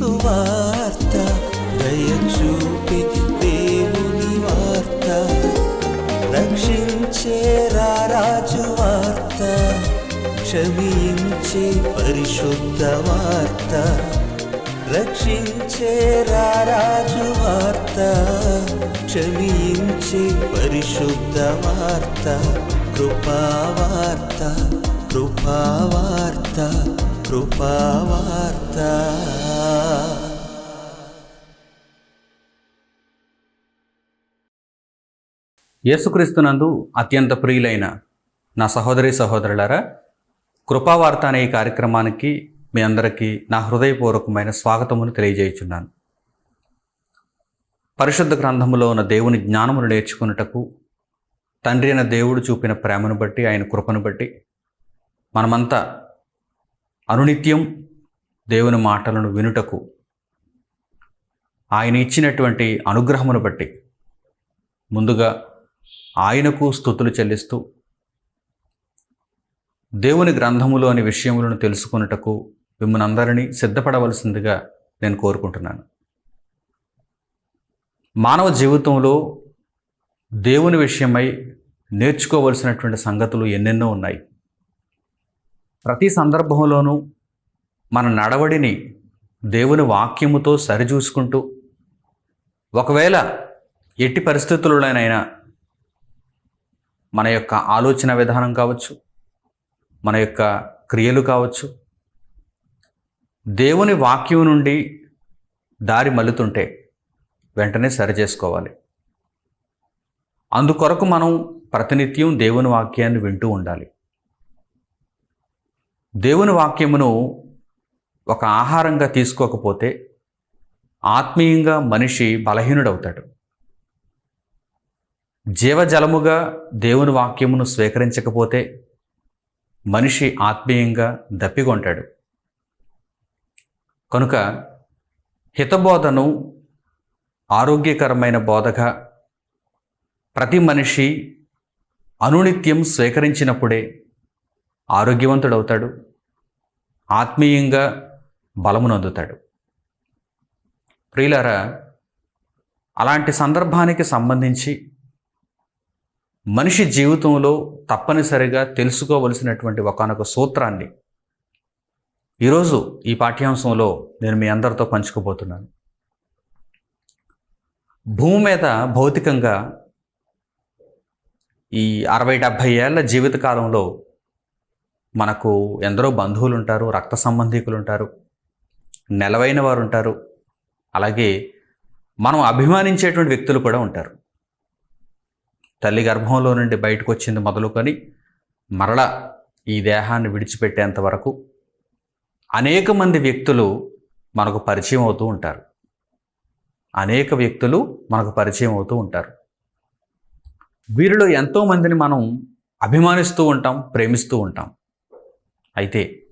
సువార్త దయచూపి దేవుని వార్త. రక్షించే రారాజు వార్త క్షమించే పరిశుద్ధ వార్త. రక్షించే రారాజు వార్త క్షమించే పరిశుద్ధ వార్త. కృపావార్త కృపావార్త కృపావార్త. యేసుక్రీస్తునందు అత్యంత ప్రియులైన నా సహోదరి సహోదరులారా కృపావార్త అనే ఈ కార్యక్రమానికి మీ అందరికీ నా హృదయపూర్వకమైన స్వాగతమును తెలియజేయుచున్నాను. పరిశుద్ధ గ్రంథములో ఉన్న దేవుని జ్ఞానమును నేర్చుకున్నటకు తండ్రి అయిన దేవుడు చూపిన ప్రేమను బట్టి ఆయన కృపను బట్టి మనమంతా అనునిత్యం దేవుని మాటలను వినుటకు ఆయన ఇచ్చినటువంటి అనుగ్రహమును బట్టి ముందుగా ఆయనకు స్థుతులు చెల్లిస్తూ దేవుని గ్రంథములోని విషయములను తెలుసుకొనుటకు మిమ్మల్ని అందరినీ సిద్ధపడవలసిందిగా నేను కోరుకుంటున్నాను. మానవ జీవితంలో దేవుని విషయమై నేర్చుకోవలసినటువంటి సంగతులు ఎన్నెన్నో ఉన్నాయి. ప్రతి సందర్భంలోనూ మన నడవడిని దేవుని వాక్యముతో సరిచూసుకుంటూ ఒకవేళ ఎట్టి పరిస్థితుల్లోనైనా మన యొక్క ఆలోచన విధానం కావచ్చు మన యొక్క క్రియలు కావచ్చు దేవుని వాక్యం నుండి దారి మలుతుంటే వెంటనే సరి చేసుకోవాలి. అందుకొరకు మనం ప్రతినిత్యం దేవుని వాక్యాన్ని వింటూ ఉండాలి. దేవుని వాక్యమును ఒక ఆహారంగా తీసుకోకపోతే ఆత్మీయంగా మనిషి బలహీనుడవుతాడు. జీవజలముగా దేవుని వాక్యమును స్వీకరించకపోతే మనిషి ఆత్మీయంగా దప్పికొంటాడు. కనుక హితబోధను ఆరోగ్యకరమైన బోధగా ప్రతి మనిషి అనునిత్యం స్వీకరించినప్పుడే ఆరోగ్యవంతుడవుతాడు. ఆత్మీయంగా బలమునందుతాడు. ప్రియులారా అలాంటి సందర్భానికి సంబంధించి మనిషి జీవితంలో తప్పనిసరిగా తెలుసుకోవలసినటువంటి ఒకనొక సూత్రాన్ని ఈరోజు ఈ పాఠ్యాంశంలో నేను మీ అందరితో పంచుకోబోతున్నాను. భూమి మీద భౌతికంగా ఈ అరవై డెబ్భై ఏళ్ళ జీవితకాలంలో మనకు ఎందరో బంధువులు ఉంటారు రక్త సంబంధికులు ఉంటారు నెలవైన వారు ఉంటారు అలాగే మనం అభిమానించేటువంటి వ్యక్తులు కూడా ఉంటారు. తల్లి గర్భంలో నుండి బయటకు వచ్చింది మొదలుకొని మరల ఈ దేహాన్ని విడిచిపెట్టేంత వరకు అనేక మంది వ్యక్తులు మనకు పరిచయం అవుతూ ఉంటారు. అనేక వ్యక్తులు మనకు పరిచయం అవుతూ ఉంటారు. వీరిలో ఎంతో మందిని మనం అభిమానిస్తూ ఉంటాం ప్రేమిస్తూ ఉంటాం. అయితే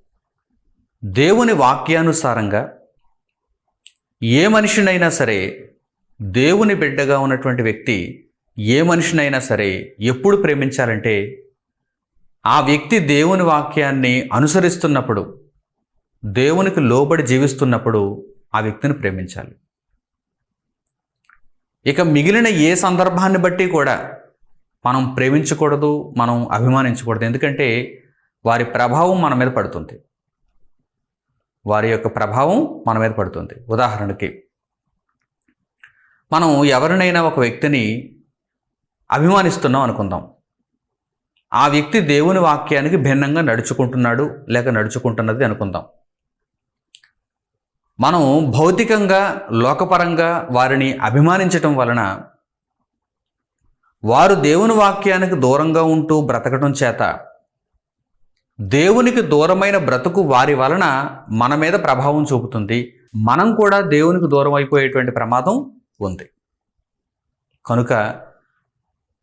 దేవుని వాక్యానుసారంగా ఏ మనిషినైనా సరే దేవుని బిడ్డగా ఉన్నటువంటి వ్యక్తి ఏ మనిషినైనా సరే ఎప్పుడు ప్రేమించాలంటే ఆ వ్యక్తి దేవుని వాక్యాన్ని అనుసరిస్తున్నప్పుడు దేవునికి లోబడి జీవిస్తున్నప్పుడు ఆ వ్యక్తిని ప్రేమించాలి. ఇక మిగిలిన ఏ సందర్భాన్ని బట్టి కూడా మనం ప్రేమించకూడదు మనం అభిమానించకూడదు. ఎందుకంటే వారి ప్రభావం మన మీద పడుతుంది. వారి యొక్క ప్రభావం మన మీద పడుతుంది. ఉదాహరణకి మనం ఎవరినైనా ఒక వ్యక్తిని అభిమానిస్తున్నాం అనుకుందాం. ఆ వ్యక్తి దేవుని వాక్యానికి భిన్నంగా నడుచుకుంటున్నాడు లేక నడుచుకుంటున్నది అనుకుందాం. మనం భౌతికంగా లోకపరంగా వారిని అభిమానించటం వలన వారు దేవుని వాక్యానికి దూరంగా ఉంటూ బ్రతకటం చేత దేవునికి దూరమైన బ్రతుకు వారి వలన మన మీద ప్రభావం చూపుతుంది. మనం కూడా దేవునికి దూరం అయిపోయేటువంటి ప్రమాదం ఉంది. కనుక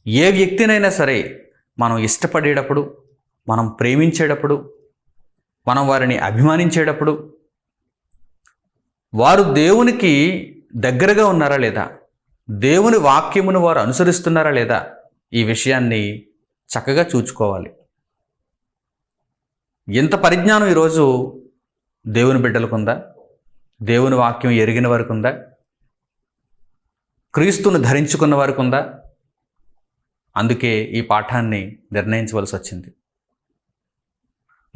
ఏ వ్యక్తినైనా సరే మనం ఇష్టపడేటప్పుడు మనం ప్రేమించేటప్పుడు మనం వారిని అభిమానించేటప్పుడు వారు దేవునికి దగ్గరగా ఉన్నారా లేదా? దేవుని వాక్యమును వారు అనుసరిస్తున్నారా లేదా? ఈ విషయాన్ని చక్కగా చూచుకోవాలి. ఇంత పరిజ్ఞానం ఈరోజు దేవుని బిడ్డలకుందా? దేవుని వాక్యం ఎరిగిన వారికి ఉందా క్రీస్తును ధరించుకున్న వారికి ఉందా అందుకే ఈ పాఠాన్ని నిర్ణయించవలసి వచ్చింది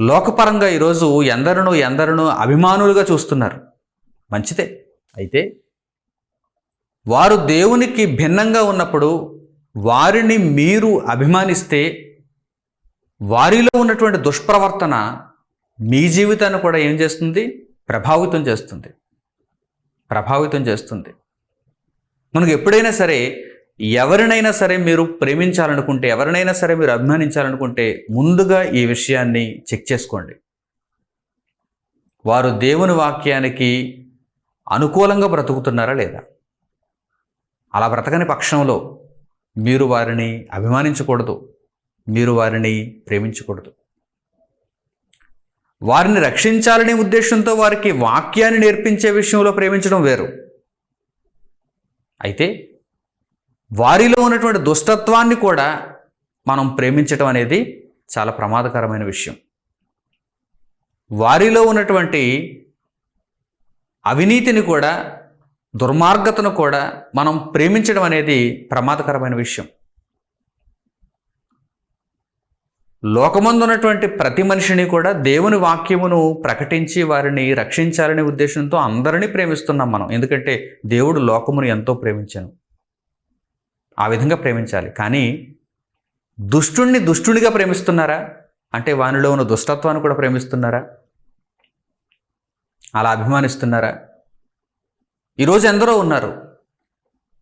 లోకపరంగా ఈరోజు ఎందరినో ఎందరినో అభిమానులుగా చూస్తున్నారు. మంచిదే. అయితే వారు దేవునికి భిన్నంగా ఉన్నప్పుడు వారిని మీరు అభిమానిస్తే వారిలో ఉన్నటువంటి దుష్ప్రవర్తన మీ జీవితాన్ని కూడా ఏం చేస్తుంది? ప్రభావితం చేస్తుంది. ప్రభావితం చేస్తుంది. మనకు ఎప్పుడైనా సరే ఎవరినైనా సరే మీరు ప్రేమించాలనుకుంటే ఎవరినైనా సరే మీరు అభిమానించాలనుకుంటే ముందుగా ఈ విషయాన్ని చెక్ చేసుకోండి. వారు దేవుని వాక్యానికి అనుకూలంగా బ్రతుకుతున్నారా లేదా? అలా బ్రతకని పక్షంలో మీరు వారిని అభిమానించకూడదు. మీరు వారిని ప్రేమించకూడదు. వారిని రక్షించాలనే ఉద్దేశంతో వారికి వాక్యాన్ని నేర్పించే విషయంలో ప్రేమించడం వేరు. అయితే వారిలో ఉన్నటువంటి దుష్టత్వాన్ని కూడా మనం ప్రేమించటం అనేది చాలా ప్రమాదకరమైన విషయం. వారిలో ఉన్నటువంటి అవినీతిని కూడా దుర్మార్గతను కూడా మనం ప్రేమించడం అనేది ప్రమాదకరమైన విషయం. లోకమందు ఉన్నటువంటి ప్రతి మనిషిని కూడా దేవుని వాక్యమును ప్రకటించి వారిని రక్షించాలనే ఉద్దేశంతో అందరినీ ప్రేమిస్తున్నాం మనం. ఎందుకంటే దేవుడు లోకమును ఎంతో ప్రేమించాను. ఆ విధంగా ప్రేమించాలి. కానీ దుష్టుణ్ణి దుష్టునిగా ప్రేమిస్తున్నారా? అంటే వానిలో ఉన్న దుష్టత్వాన్ని కూడా ప్రేమిస్తున్నారా? అలా అభిమానిస్తున్నారా? ఈరోజు ఎందరో ఉన్నారు.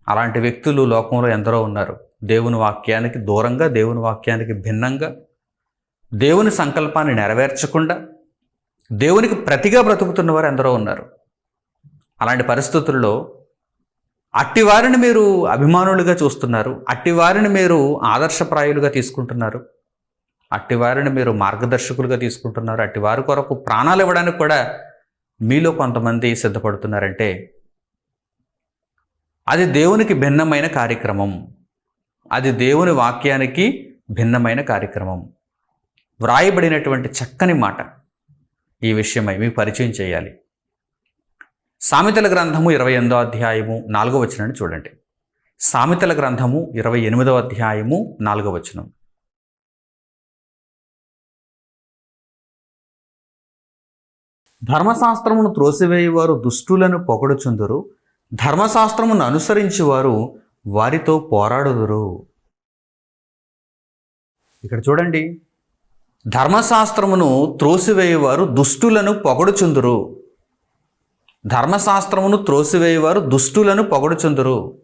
అలాంటి వ్యక్తులు లోకంలో ఎందరో ఉన్నారు. దేవుని వాక్యానికి దూరంగా దేవుని వాక్యానికి భిన్నంగా దేవుని సంకల్పాన్ని నెరవేర్చకుండా దేవునికి ప్రతిగా బ్రతుకుతున్న వారు ఎందరో ఉన్నారు. అలాంటి పరిస్థితుల్లో అట్టివారిని మీరు అభిమానులుగా చూస్తున్నారు. అట్టివారిని మీరు ఆదర్శప్రాయులుగా తీసుకుంటున్నారు. అట్టివారిని మీరు మార్గదర్శకులుగా తీసుకుంటున్నారు. అట్టి వారి కొరకు ప్రాణాలు ఇవ్వడానికి కూడా మీలో కొంతమంది సిద్ధపడుతున్నారంటే అది దేవునికి భిన్నమైన కార్యక్రమం. అది దేవుని వాక్యానికి భిన్నమైన కార్యక్రమం. వ్రాయబడినటువంటి చక్కని మాట. ఈ విషయమై మీకు పరిచయం చేయాలి. సామెతల గ్రంథము ఇరవై ఎనిమిదో అధ్యాయము నాలుగో వచనాన్ని చూడండి. సామెతల గ్రంథము ఇరవై ఎనిమిదో అధ్యాయము నాలుగో వచనం. ధర్మశాస్త్రమును త్రోసివేయువారు దుష్టులను పొగడుచుందురు. ధర్మశాస్త్రమును అనుసరించేవారు వారితో పోరాడుదురు. ఇక్కడ చూడండి. ధర్మశాస్త్రమును త్రోసివేయువారు దుష్టులను పొగడుచుందురు. ధర్మశాస్త్రమును త్రోసివేయువారు దుష్టులను పొగడుచుందురు.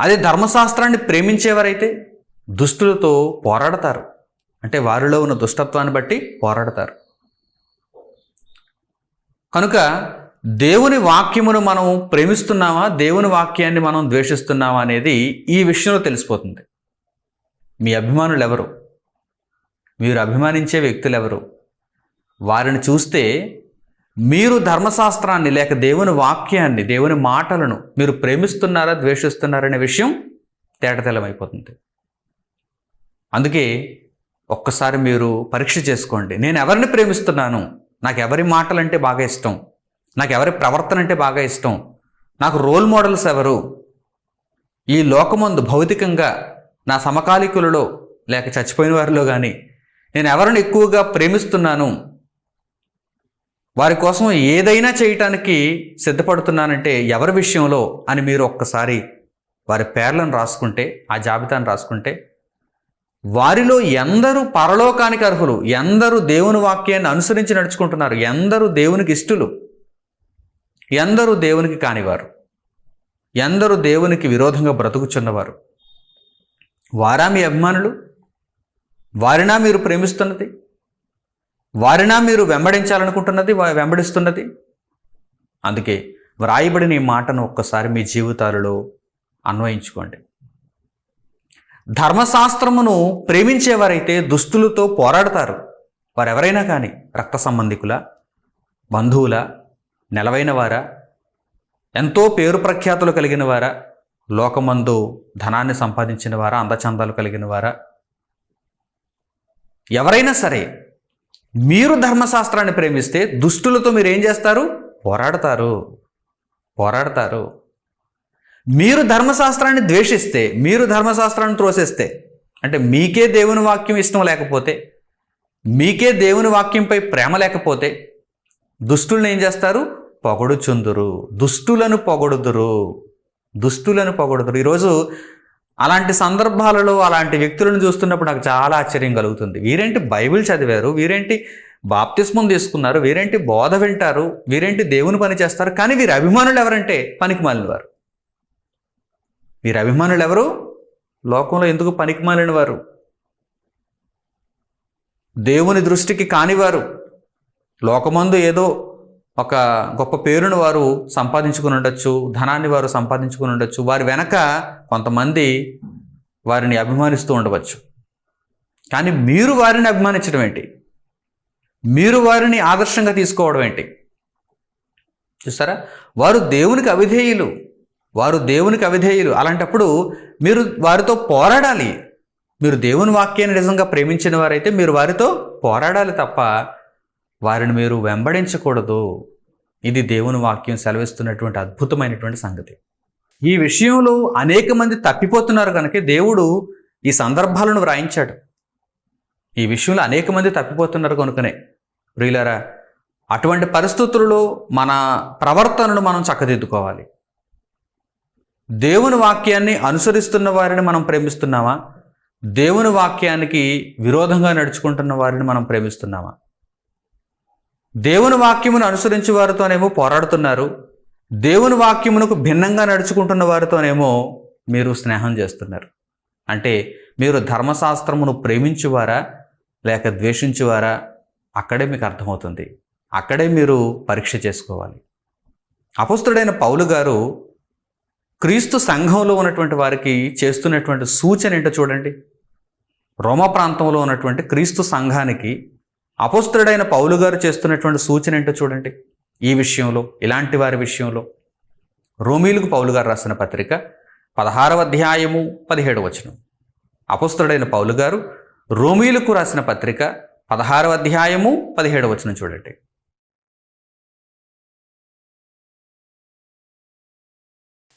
అదే ధర్మశాస్త్రాన్ని ప్రేమించేవారైతే దుష్టులతో పోరాడతారు. అంటే వారిలో ఉన్న దుష్టత్వాన్ని బట్టి పోరాడతారు. కనుక దేవుని వాక్యమును మనం ప్రేమిస్తున్నామా? దేవుని వాక్యాన్ని మనం ద్వేషిస్తున్నామా అనేది ఈ విషయంలో తెలిసిపోతుంది. మీ అభిమానులు ఎవరు మీరు అభిమానించే వ్యక్తులు ఎవరు వారిని చూస్తే మీరు ధర్మశాస్త్రాన్ని లేక దేవుని వాక్యాన్ని దేవుని మాటలను మీరు ప్రేమిస్తున్నారా ద్వేషిస్తున్నారనే విషయం తేటతెల్లమైపోతుంది. అందుకే ఒక్కసారి మీరు పరీక్ష చేసుకోండి. నేను ఎవరిని ప్రేమిస్తున్నాను? నాకు ఎవరి మాటలంటే బాగా ఇష్టం? నాకు ఎవరి ప్రవర్తన అంటే బాగా ఇష్టం? నాకు రోల్ మోడల్స్ ఎవరు? ఈ లోకమందు భౌతికంగా నా సమకాలికులలో లేక చచ్చిపోయిన వారిలో కానీ నేను ఎవరిని ఎక్కువగా ప్రేమిస్తున్నాను? వారి కోసం ఏదైనా చేయటానికి సిద్ధపడుతున్నానంటే ఎవరి విషయంలో అని మీరు ఒక్కసారి వారి పేర్లను రాసుకుంటే ఆ జాబితాను రాసుకుంటే వారిలో ఎందరూ పరలోకానికి అర్హులు ఎందరూ దేవుని వాక్యాన్ని అనుసరించి నడుచుకుంటున్నారు ఎందరూ దేవునికి ఇష్టలు ఎందరూ దేవునికి కానివారు ఎందరూ దేవునికి విరోధంగా బ్రతుకుచున్నవారు వారా మీ అభిమానులు? వారినా మీరు ప్రేమిస్తున్నది? వారినా మీరు వెంబడించాలనుకుంటున్నది? వెంబడిస్తున్నది? అందుకే వ్రాయబడిన ఈ మాటను ఒక్కసారి మీ జీవితాలలో అన్వయించుకోండి. ధర్మశాస్త్రమును ప్రేమించేవారైతే దుస్తులతో పోరాడతారు. వారెవరైనా కానీ రక్త సంబంధికుల బంధువుల నెలవైన వారా? ఎంతో పేరు ప్రఖ్యాతులు కలిగిన వారా? లోకమందు ధనాన్ని సంపాదించిన వారా? అందచందాలు కలిగిన వారా? ఎవరైనా సరే మీరు ధర్మశాస్త్రాన్ని ప్రేమిస్తే దుష్టులతో మీరు ఏం చేస్తారు? పోరాడతారు. పోరాడతారు. మీరు ధర్మశాస్త్రాన్ని ద్వేషిస్తే మీరు ధర్మశాస్త్రాన్ని త్రోసేస్తే అంటే మీకే దేవుని వాక్యం ఇష్టం లేకపోతే మీకే దేవుని వాక్యంపై ప్రేమ లేకపోతే దుష్టులను ఏం చేస్తారు? పొగడుచుందురు దుష్టులను పొగడుదురు. దుష్టులను పొగడుదురు. ఈరోజు అలాంటి సందర్భాలలో అలాంటి వ్యక్తులను చూస్తున్నప్పుడు నాకు చాలా ఆశ్చర్యం కలుగుతుంది. వీరేంటి బైబిల్ చదివారు? వీరేంటి బాప్తిస్మం తీసుకున్నారు? వీరేంటి బోధ వింటారు? వీరేంటి దేవుని పని చేస్తారు? కానీ వీరి అభిమానులు ఎవరంటే పనికి మాలిన వారు వీరి అభిమానులు ఎవరు? లోకంలో ఎందుకు పనికి మాలిన వారు దేవుని దృష్టికి కానివారు. లోకమందు ఏదో ఒక గొప్ప పేరును వారు సంపాదించుకుని ఉండొచ్చు ధనాన్ని వారు సంపాదించుకుని ఉండొచ్చు. వారి వెనక కొంతమంది వారిని అభిమానిస్తూ ఉండవచ్చు. కానీ మీరు వారిని అభిమానించడం ఏంటి? మీరు వారిని ఆదర్శంగా తీసుకోవడం ఏంటి? చూస్తారా? వారు దేవునికి అవిధేయులు. వారు దేవునికి అవిధేయులు. అలాంటప్పుడు మీరు వారితో పోరాడాలి. మీరు దేవుని వాక్యాన్ని నిజంగా ప్రేమించిన వారైతే మీరు వారితో పోరాడాలి తప్ప వారిని మీరు వెంబడించకూడదు. ఇది దేవుని వాక్యం సెలవిస్తున్నటువంటి అద్భుతమైనటువంటి సంగతి. ఈ విషయంలో అనేక మంది తప్పిపోతున్నారు కనుక దేవుడు ఈ సందర్భాలను వ్రాయించాడు. ఈ విషయంలో అనేక మంది తప్పిపోతున్నారు కనుకనే ప్రియులరా అటువంటి పరిస్థితులలో మన ప్రవర్తనను మనం చక్కదిద్దుకోవాలి. దేవుని వాక్యాన్ని అనుసరిస్తున్న వారిని మనం ప్రేమిస్తున్నామా? దేవుని వాక్యానికి విరోధంగా నడుచుకుంటున్న వారిని మనం ప్రేమిస్తున్నామా? దేవుని వాక్యమును అనుసరించి వారితోనేమో పోరాడుతున్నారు. దేవుని వాక్యమునకు భిన్నంగా నడుచుకుంటున్న వారితోనేమో మీరు స్నేహం చేస్తున్నారు. అంటే మీరు ధర్మశాస్త్రమును ప్రేమించువారా? లేక ద్వేషించువారా? అక్కడే మీకు అర్థమవుతుంది. అక్కడే మీరు పరీక్ష చేసుకోవాలి. అపస్తుడైన పౌలు గారు క్రీస్తు సంఘంలో ఉన్నటువంటి వారికి చేస్తున్నటువంటి సూచన ఏంటో చూడండి. రోమ ప్రాంతంలో ఉన్నటువంటి క్రీస్తు సంఘానికి అపోస్తుడైన పౌలు గారు చేస్తున్నటువంటి సూచన ఏంటో చూడండి. ఈ విషయంలో ఇలాంటి వారి విషయంలో. రోమీలకు పౌలు గారు రాసిన పత్రిక పదహారవ అధ్యాయము పదిహేడు వచనం. అపస్తుడైన పౌలు గారు రోమీలకు రాసిన పత్రిక పదహారవ అధ్యాయము పదిహేడు వచనం చూడండి.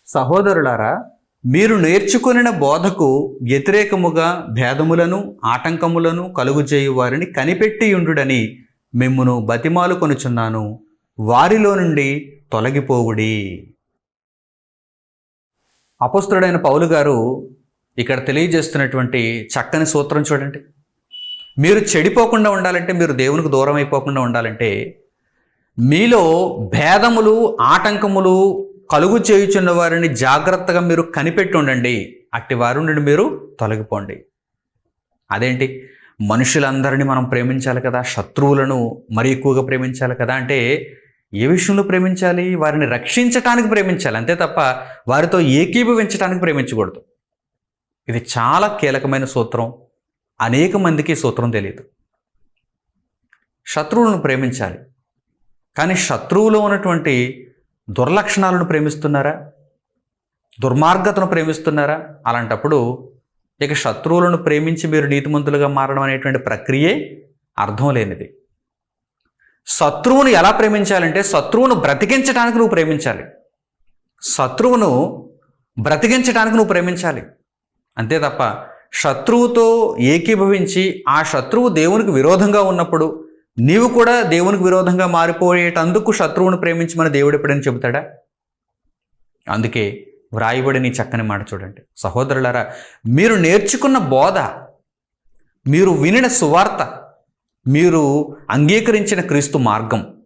సహోదరులారా మీరు నేర్చుకొనిన బోధకు వ్యతిరేకముగా భేదములను ఆటంకములను కలుగుచేయు వారిని కనిపెట్టియుండుడని మిమ్మును బతిమాలు కొనుచున్నాను. వారిలో నుండి తొలగిపోవుడి. అపస్తుడైన పౌలు గారు ఇక్కడ తెలియజేస్తున్నటువంటి చక్కని సూత్రం చూడండి. మీరు చెడిపోకుండా ఉండాలంటే మీరు దేవునికి దూరం అయిపోకుండా ఉండాలంటే మీలో భేదములు ఆటంకములు కలుగు చేయుచున్న వారిని జాగ్రత్తగా మీరు కనిపెట్టి ఉండండి. అట్టి వారి నుండి మీరు తొలగిపోండి. అదేంటి? మనుషులందరినీ మనం ప్రేమించాలి కదా? శత్రువులను మరీ ఎక్కువగా ప్రేమించాలి కదా? అంటే ఏ విషయంలో ప్రేమించాలి? వారిని రక్షించటానికి ప్రేమించాలి. అంతే తప్ప వారితో ఏకీభవించడానికి ప్రేమించకూడదు. ఇది చాలా కీలకమైన సూత్రం. అనేక మందికి సూత్రం తెలియదు. శత్రువులను ప్రేమించాలి. కానీ శత్రువులో ఉన్నటువంటి దుర్లక్షణాలను ప్రేమిస్తున్నారా? దుర్మార్గతను ప్రేమిస్తున్నారా? అలాంటప్పుడు ఇక శత్రువులను ప్రేమించి మీరు నీతిమంతులుగా మారడం అనేటువంటి ప్రక్రియే అర్థం లేనిది. శత్రువును ఎలా ప్రేమించాలంటే శత్రువును బ్రతికించడానికి నువ్వు ప్రేమించాలి. శత్రువును బ్రతికించడానికి నువ్వు ప్రేమించాలి. అంతే తప్ప శత్రువుతో ఏకీభవించి ఆ శత్రువు దేవునికి విరోధంగా ఉన్నప్పుడు నీవు కూడా దేవునికి విరోధంగా మారిపోయేటందుకు శత్రువును ప్రేమించమని దేవుడు ఎప్పుడైనా చెబుతాడా? అందుకే వ్రాయబడి నీ చక్కని మాట చూడండి. సహోదరులారా మీరు నేర్చుకున్న బోధ మీరు వినిన సువార్త మీరు అంగీకరించిన క్రీస్తు మార్గం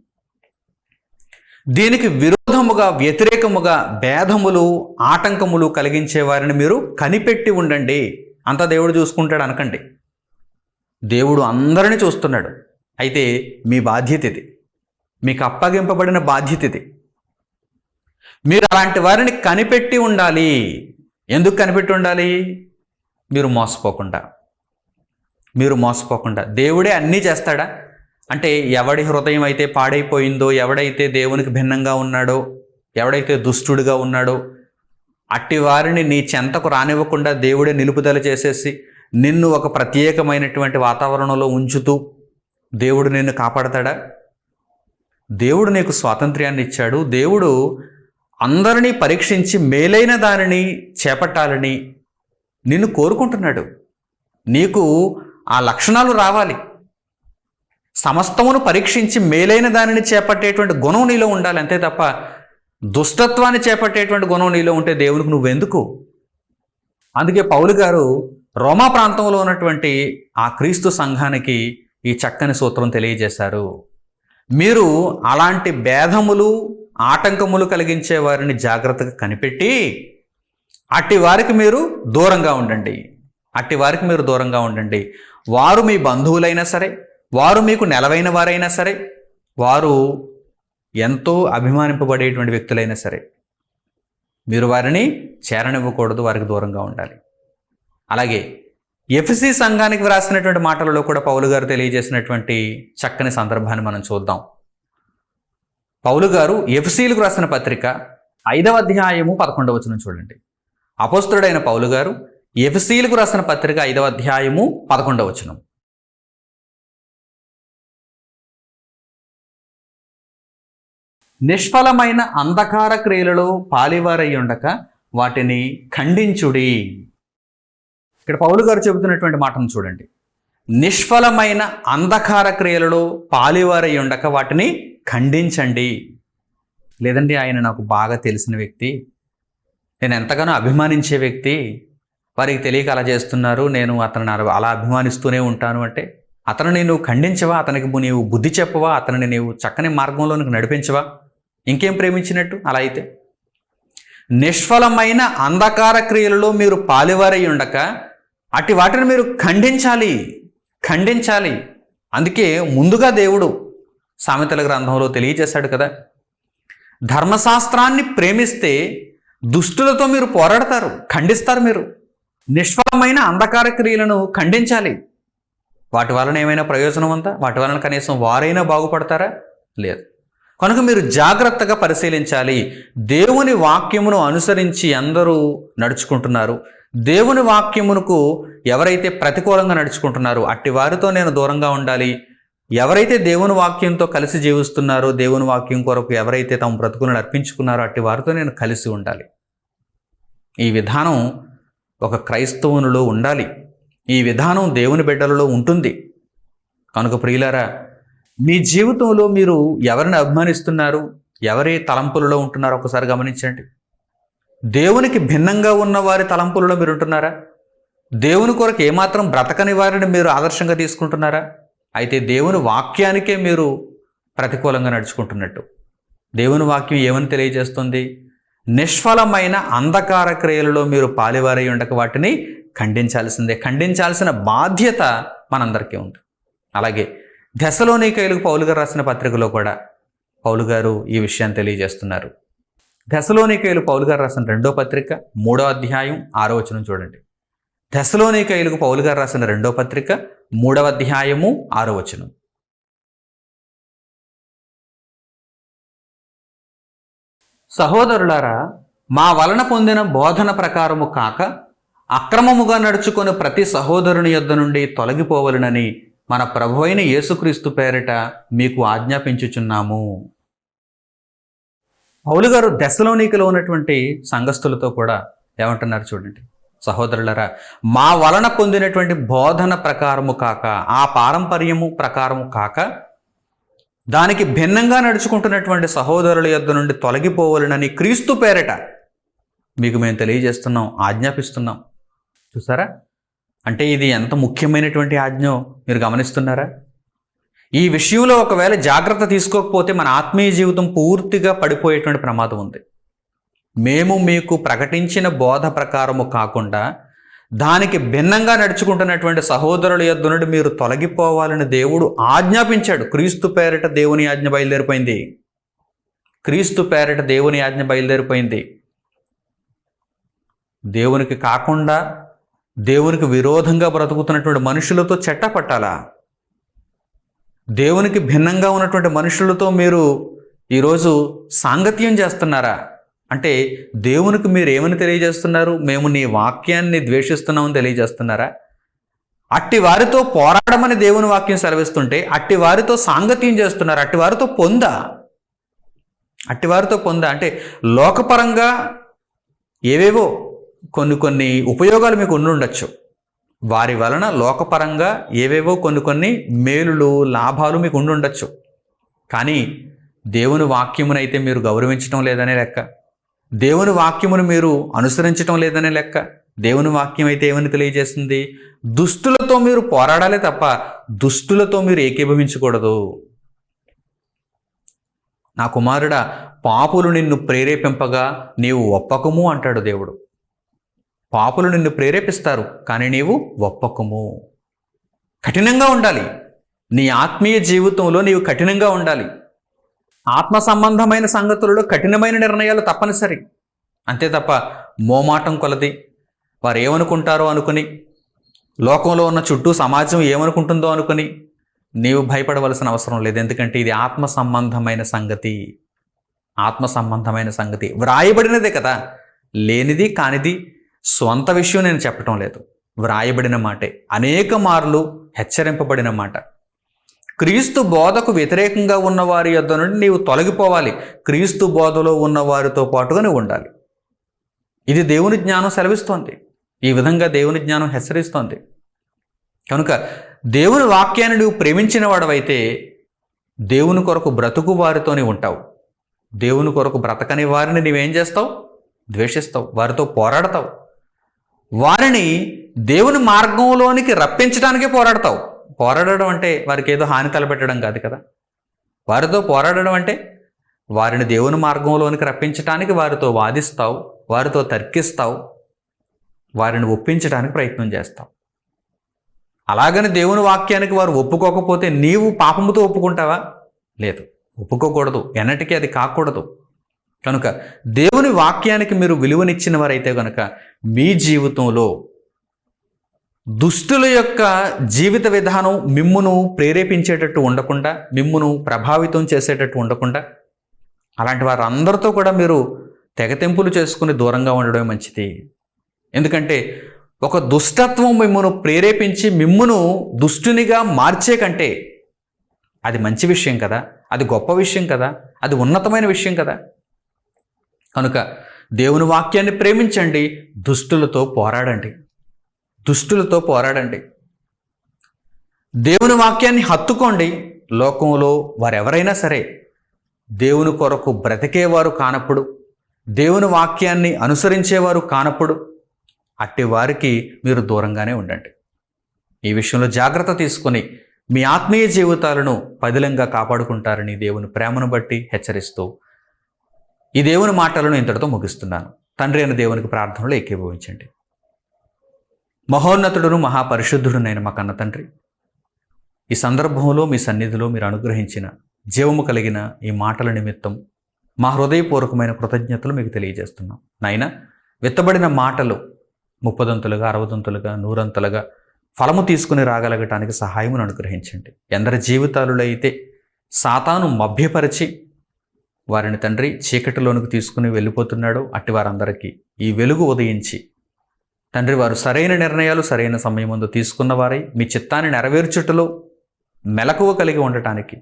దీనికి విరోధముగా వ్యతిరేకముగా భేదములు ఆటంకములు కలిగించే వారిని మీరు కనిపెట్టి ఉండండి. అంత దేవుడు చూసుకుంటాడు అనకండి. దేవుడు అందరిని చూస్తున్నాడు. అయితే మీ బాధ్యత ఇది. మీకు అప్పగింపబడిన బాధ్యత ఇది. మీరు అలాంటి వారిని కనిపెట్టి ఉండాలి. ఎందుకు కనిపెట్టి ఉండాలి? మీరు మోసపోకుండా. మీరు మోసపోకుండా. దేవుడే అన్నీ చేస్తాడా? అంటే ఎవడి హృదయం అయితే పాడైపోయిందో ఎవడైతే దేవునికి భిన్నంగా ఉన్నాడో ఎవడైతే దుష్టుడిగా ఉన్నాడో అట్టి వారిని నీ చెంతకు రానివ్వకుండా దేవుడే నిలుపుదల చేసేసి నిన్ను ఒక ప్రత్యేకమైనటువంటి వాతావరణంలో ఉంచుతూ దేవుడు నిన్ను కాపాడతాడా? దేవుడు నీకు స్వాతంత్ర్యాన్ని ఇచ్చాడు. దేవుడు అందరినీ పరీక్షించి మేలైన దానిని చేపట్టాలని నిన్ను కోరుకుంటున్నాడు. నీకు ఆ లక్షణాలు రావాలి. సమస్తమును పరీక్షించి మేలైన దానిని చేపట్టేటువంటి గుణం నీలో ఉండాలి. అంతే తప్ప దుష్టత్వాన్ని చేపట్టేటువంటి గుణం నీలో ఉంటే దేవునికి నువ్వెందుకు? అందుకే పౌలు గారు రోమా ప్రాంతంలో ఉన్నటువంటి ఆ క్రీస్తు సంఘానికి ఈ చక్కని సూత్రం తెలియజేశారు. మీరు అలాంటి భేదములు ఆటంకములు కలిగించే వారిని జాగ్రత్తగా కనిపెట్టి అట్టి వారికి మీరు దూరంగా ఉండండి. అట్టి వారికి మీరు దూరంగా ఉండండి. వారు మీ బంధువులైనా సరే వారు మీకు నెలవైన వారైనా సరే వారు ఎంతో అభిమానింపబడేటువంటి వ్యక్తులైనా సరే మీరు వారిని చేరనివ్వకూడదు వారికి దూరంగా ఉండాలి. అలాగే ఎఫ్సి సంఘానికి వ్రాసినటువంటి మాటలలో కూడా పౌలు గారు తెలియజేసినటువంటి చక్కని సందర్భాన్ని మనం చూద్దాం. పౌలు గారు ఎఫ్సీలకు రాసిన పత్రిక ఐదవ అధ్యాయము పదకొండవ వచనం చూడండి. అపోస్తుడైన పౌలు గారు ఎఫ్సీలకు రాసిన పత్రిక ఐదవ అధ్యాయము పదకొండవ వచనం. నిష్ఫలమైన అంధకార క్రియలలో పాలివారై ఉండక వాటిని ఖండించుడి. ఇక్కడ పౌలు గారు చెబుతున్నటువంటి మాటను చూడండి. నిష్ఫలమైన అంధకార క్రియలలో పాలివారై ఉండక వాటిని ఖండించండి. లేదండి ఆయన నాకు బాగా తెలిసిన వ్యక్తి. నేను ఎంతగానో అభిమానించే వ్యక్తి. వారికి తెలియక అలా చేస్తున్నారు. నేను అతను అలా అభిమానిస్తూనే ఉంటాను అంటే అతనిని నువ్వు ఖండించవా? అతనికి నీవు బుద్ధి చెప్పవా? అతనిని నీవు చక్కని మార్గంలోనికి నడిపించవా? ఇంకేం ప్రేమించినట్టు? అలా అయితే. నిష్ఫలమైన అంధకార క్రియలలో మీరు పాలివారై ఉండక అట్టి వాటిని మీరు ఖండించాలి. ఖండించాలి. అందుకే ముందుగా దేవుడు సామెతల గ్రంథంలో తెలియజేశాడు కదా. ధర్మశాస్త్రాన్ని ప్రేమిస్తే దుష్టులతో మీరు పోరాడతారు ఖండిస్తారు మీరు. నిష్ఫలమైన అంధకార క్రియలను ఖండించాలి. వాటి వలన ఏమైనా ప్రయోజనం ఉందా? వాటి వలన కనీసం వారైనా బాగుపడతారా? లేదు. కనుక మీరు జాగ్రత్తగా పరిశీలించాలి. దేవుని వాక్యమును అనుసరించి అందరూ నడుచుకుంటున్నారు. దేవుని వాక్యమునకు ఎవరైతే ప్రతికూలంగా నడుచుకుంటున్నారో అట్టి వారితో నేను దూరంగా ఉండాలి. ఎవరైతే దేవుని వాక్యంతో కలిసి జీవిస్తున్నారో దేవుని వాక్యం కొరకు ఎవరైతే తమ బ్రతుకులను అర్పించుకున్నారో అట్టి వారితో నేను కలిసి ఉండాలి. ఈ విధానం ఒక క్రైస్తవునిలో ఉండాలి. ఈ విధానం దేవుని బిడ్డలలో ఉంటుంది. కనుక ప్రియులారా మీ జీవితంలో మీరు ఎవరిని అభిమానిస్తున్నారు? ఎవరి తలంపులలో ఉంటున్నారో ఒకసారి గమనించండి. దేవునికి భిన్నంగా ఉన్న వారి తలంపులలో మీరు ఉంటున్నారా దేవుని కొరకు ఏమాత్రం బ్రతకని వారిని మీరు ఆదర్శంగా తీసుకుంటున్నారా? అయితే దేవుని వాక్యానికే మీరు ప్రతికూలంగా నడుచుకుంటున్నట్టు. దేవుని వాక్యం ఏమని తెలియజేస్తుంది? నిష్ఫలమైన అంధకార క్రియలలో మీరు పాలివారై ఉండక వాటిని ఖండించాల్సిందే. ఖండించాల్సిన బాధ్యత మనందరికీ ఉంది. అలాగే దశలోనికైలకు పౌలు గారు రాసిన పత్రికలో కూడా పౌలు గారు ఈ విషయాన్ని తెలియజేస్తున్నారు. దశలోనికైలు పౌలు గారు రాసిన రెండో పత్రిక మూడో అధ్యాయం ఆరో వచనం చూడండి. దశలోనికైలుకు పౌలు గారు రాసిన రెండో పత్రిక మూడవ అధ్యాయము ఆరో వచనం. సహోదరులారా మా వలన పొందిన బోధన ప్రకారము కాక అక్రమముగా నడుచుకొని ప్రతి సహోదరుని యొద్ద నుండి తొలగిపోవలనని మన ప్రభు అయిన యేసుక్రీస్తు పేరిట మీకు ఆజ్ఞాపించుచున్నాము. పౌలు గారు దశలోనికలో ఉన్నటువంటి సంఘస్థులతో కూడా ఏమంటున్నారు చూడండి. సహోదరులరా మా వలన పొందినటువంటి బోధన ప్రకారము కాక ఆ పారంపర్యము ప్రకారము కాక దానికి భిన్నంగా నడుచుకుంటున్నటువంటి సహోదరుల యొద్ద నుండి తొలగిపోవాలనని క్రీస్తు పేరట మీకు మేము తెలియజేస్తున్నాం ఆజ్ఞాపిస్తున్నాం. చూసారా? అంటే ఇది ఎంత ముఖ్యమైనటువంటి ఆజ్ఞో మీరు గమనిస్తున్నారా? ఈ విషయంలో ఒకవేళ జాగ్రత్త తీసుకోకపోతే మన ఆత్మీయ జీవితం పూర్తిగా పడిపోయేటువంటి ప్రమాదం ఉంది. మేము మీకు ప్రకటించిన బోధ ప్రకారము కాకుండా దానికి భిన్నంగా నడుచుకుంటున్నటువంటి సహోదరుల యొద్ద నుండి మీరు తొలగిపోవాలని దేవుడు ఆజ్ఞాపించాడు. క్రీస్తు పేరిట దేవుని ఆజ్ఞ బయలుదేరిపోయింది. క్రీస్తు పేరిట దేవుని ఆజ్ఞ బయలుదేరిపోయింది. దేవునికి కాకుండా దేవునికి విరోధంగా బ్రతుకుతున్నటువంటి మనుషులతో చెట్టపట్టాలా? పట్టాలా దేవునికి భిన్నంగా ఉన్నటువంటి మనుషులతో మీరు ఈరోజు సాంగత్యం చేస్తున్నారా? అంటే దేవునికి మీరు ఏమని తెలియజేస్తున్నారు? మేము నీ వాక్యాన్ని ద్వేషిస్తున్నామని తెలియజేస్తున్నారా? అట్టి వారితో పోరాడమని దేవుని వాక్యం సెలవిస్తుంటే అట్టి వారితో సాంగత్యం చేస్తున్నారు? అట్టి వారితో పొందా? అట్టి వారితో పొందా? అంటే లోకపరంగా ఏవేవో కొన్ని కొన్ని ఉపయోగాలు మీకు ఉండి ఉండొచ్చు వారి వలన లోకపరంగా ఏవేవో కొన్ని కొన్ని మేలులు లాభాలు మీకు ఉండుండొచ్చు కానీ దేవుని వాక్యమునైతే మీరు గౌరవించడం లేదనే లెక్క. దేవుని వాక్యమును మీరు అనుసరించడం లేదనే లెక్క. దేవుని వాక్యం అయితే ఏమని తెలియజేస్తుంది? దుష్టులతో మీరు పోరాడాలే తప్ప దుష్టులతో మీరు ఏకీభవించకూడదు. నా కుమారుడా పాపులు నిన్ను ప్రేరేపింపగా నీవు ఒప్పకము అంటాడు దేవుడు. పాపులు నిన్ను ప్రేరేపిస్తారు కానీ నీవు ఒప్పకము. కఠినంగా ఉండాలి. నీ ఆత్మీయ జీవితంలో నీవు కఠినంగా ఉండాలి. ఆత్మ సంబంధమైన సంగతులలో కఠినమైన నిర్ణయాలు తప్పనిసరి. అంతే తప్ప మోమాటం కొలది. వారు ఏమనుకుంటారో అనుకుని లోకంలో ఉన్న చుట్టూ సమాజం ఏమనుకుంటుందో అనుకుని నీవు భయపడవలసిన అవసరం లేదు. ఎందుకంటే ఇది ఆత్మ సంబంధమైన సంగతి. ఆత్మ సంబంధమైన సంగతి. వ్రాయబడినదే కదా. లేనిది కానిది స్వంత విషయం నేను చెప్పటం లేదు. వ్రాయబడిన మాటే. అనేక మార్లు హెచ్చరింపబడిన మాట. క్రీస్తు బోధకు వ్యతిరేకంగా ఉన్న వారి యొద్ద నుండి నీవు తొలగిపోవాలి. క్రీస్తు బోధలో ఉన్న వారితో పాటుగా నువ్వు ఉండాలి. ఇది దేవుని జ్ఞానం సెలవిస్తోంది. ఈ విధంగా దేవుని జ్ఞానం హెచ్చరిస్తోంది. కనుక దేవుని వాక్యాన్ని నువ్వు ప్రేమించిన వాడవైతే దేవుని కొరకు బ్రతుకు వారితోనే ఉంటావు. దేవుని కొరకు బ్రతకని వారిని నువ్వేం చేస్తావు? ద్వేషిస్తావు. వారితో పోరాడతావు. వారిని దేవుని మార్గంలోనికి రప్పించడానికే పోరాడతావు. పోరాడడం అంటే వారికి ఏదో హాని తలపెట్టడం కాదు కదా. వారితో పోరాడడం అంటే వారిని దేవుని మార్గంలోనికి రప్పించడానికి వారితో వాదిస్తావు వారితో తర్కిస్తావు వారిని ఒప్పించడానికి ప్రయత్నం చేస్తావు. అలాగని దేవుని వాక్యానికి వారు ఒప్పుకోకపోతే నీవు పాపముతో ఒప్పుకుంటావా? లేదు. ఒప్పుకోకూడదు. ఎన్నటికీ అది కాకూడదు. కనుక దేవుని వాక్యానికి మీరు విలువనిచ్చిన వారైతే కనుక మీ జీవితంలో దుష్టుల యొక్క జీవిత విధానం మిమ్మును ప్రేరేపించేటట్టు ఉండకుండా మిమ్మును ప్రభావితం చేసేటట్టు ఉండకుండా అలాంటి వారందరితో కూడా మీరు తెగతెంపులు చేసుకుని దూరంగా ఉండడమే మంచిది. ఎందుకంటే ఒక దుష్టత్వం మిమ్మును ప్రేరేపించి మిమ్మును దుష్టునిగా మార్చే కంటే అది మంచి విషయం కదా అది గొప్ప విషయం కదా అది ఉన్నతమైన విషయం కదా. కనుక దేవుని వాక్యాన్ని ప్రేమించండి దుష్టులతో పోరాడండి. దుష్టులతో పోరాడండి. దేవుని వాక్యాన్ని హత్తుకోండి లోకంలో వారెవరైనా సరే. దేవుని కొరకు బ్రతికేవారు కానప్పుడు దేవుని వాక్యాన్ని అనుసరించేవారు కానప్పుడు అట్టి వారికి మీరు దూరంగానే ఉండండి. ఈ విషయంలో జాగ్రత్త తీసుకొని మీ ఆత్మీయ జీవితాలను పదిలంగా కాపాడుకుంటారని దేవుని ప్రేమను బట్టి హెచ్చరిస్తూ ఈ దేవుని మాటలను ఇంతటితో ముగిస్తున్నాను. తండ్రి అయిన దేవునికి ప్రార్థనలో ఏకీభవించండి. మహోన్నతుడును మహాపరిశుద్ధుడునైన మా కన్న తండ్రి. ఈ సందర్భంలో మీ సన్నిధిలో మీరు అనుగ్రహించిన జీవము కలిగిన ఈ మాటల నిమిత్తం మా హృదయపూర్వకమైన కృతజ్ఞతలు మీకు తెలియజేస్తున్నాం. నాయన విత్తబడిన మాటలు ముప్పదంతులుగా అరవదంతులుగా నూరంతులుగా ఫలము తీసుకుని రాగలగటానికి సహాయమును అనుగ్రహించండి. ఎందరి జీవితాలలో అయితే సాతాను మభ్యపరిచి వారిని తండ్రి చీకటిలోనికి తీసుకుని వెళ్ళిపోతున్నాడు అట్టి వారందరికీ. ఈ వెలుగు ఉదయించి. తండ్రి వారు సరైన నిర్ణయాలు సరైన సమయం ముందు తీసుకున్న వారై మీ చిత్తాన్ని నెరవేర్చుటలో మెలకువ కలిగి ఉండటానికి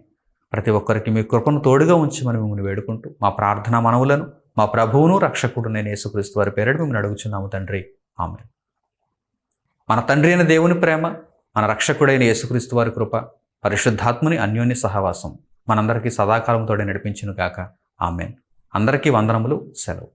ప్రతి ఒక్కరికి మీ కృపను తోడుగా ఉంచమని మిమ్మల్ని వేడుకుంటూ మా ప్రార్థనా మనవులను మా ప్రభువును రక్షకుడు నేను యేసుక్రీస్తు వారి పేరడు మిమ్మల్ని అడుగుచున్నాము తండ్రి. ఆమె మన తండ్రి అయిన దేవుని ప్రేమ మన రక్షకుడైన యేసుక్రీస్తు వారి కృప పరిశుద్ధాత్ముని అన్యోన్య సహవాసం. మనందరికీ సదాకాలంతోడే నడిపించును గాక. ఆమెన్. అందరికీ వందనములు సెలవు.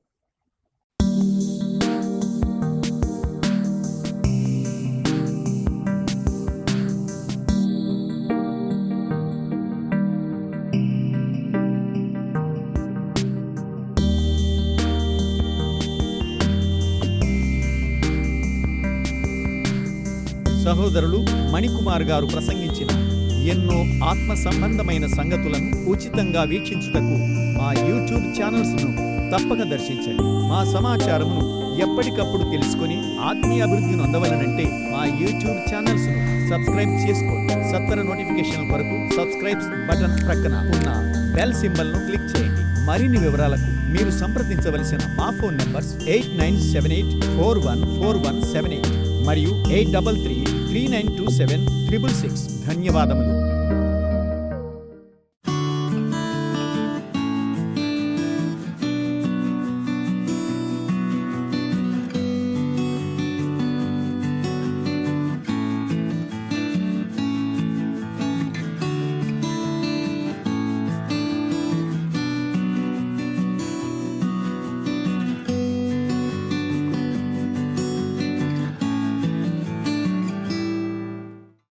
సహోదరులు మణికుమార్ గారు ప్రసంగించిన ఎన్నో ఆత్మ సంబంధమైన సంగతులను ఉచితంగా వీక్షించుటకు మా యూట్యూబ్ ఛానల్స్ను తప్పక దర్శించండి. మా సమాచారమును ఎప్పటికప్పుడు తెలుసుకొని ఆత్మీయ అభివృద్ధిని అందవలనంటే మా యూట్యూబ్ ఛానల్స్ను సబ్స్క్రైబ్ చేసుకోండి. సత్తర నోటిఫికేషన్ కొరకు సబ్స్క్రైబ్ బటన్ ప్రక్కన ఉన్న బెల్ సింబల్ను క్లిక్ చేయండి. మరిన్ని వివరాలకు మీరు సంప్రదించవలసిన మా phone numbers eight nine seven eight four one four one seven eight మరియు eight double three three nine two seven triple six. ధన్యవాదములు.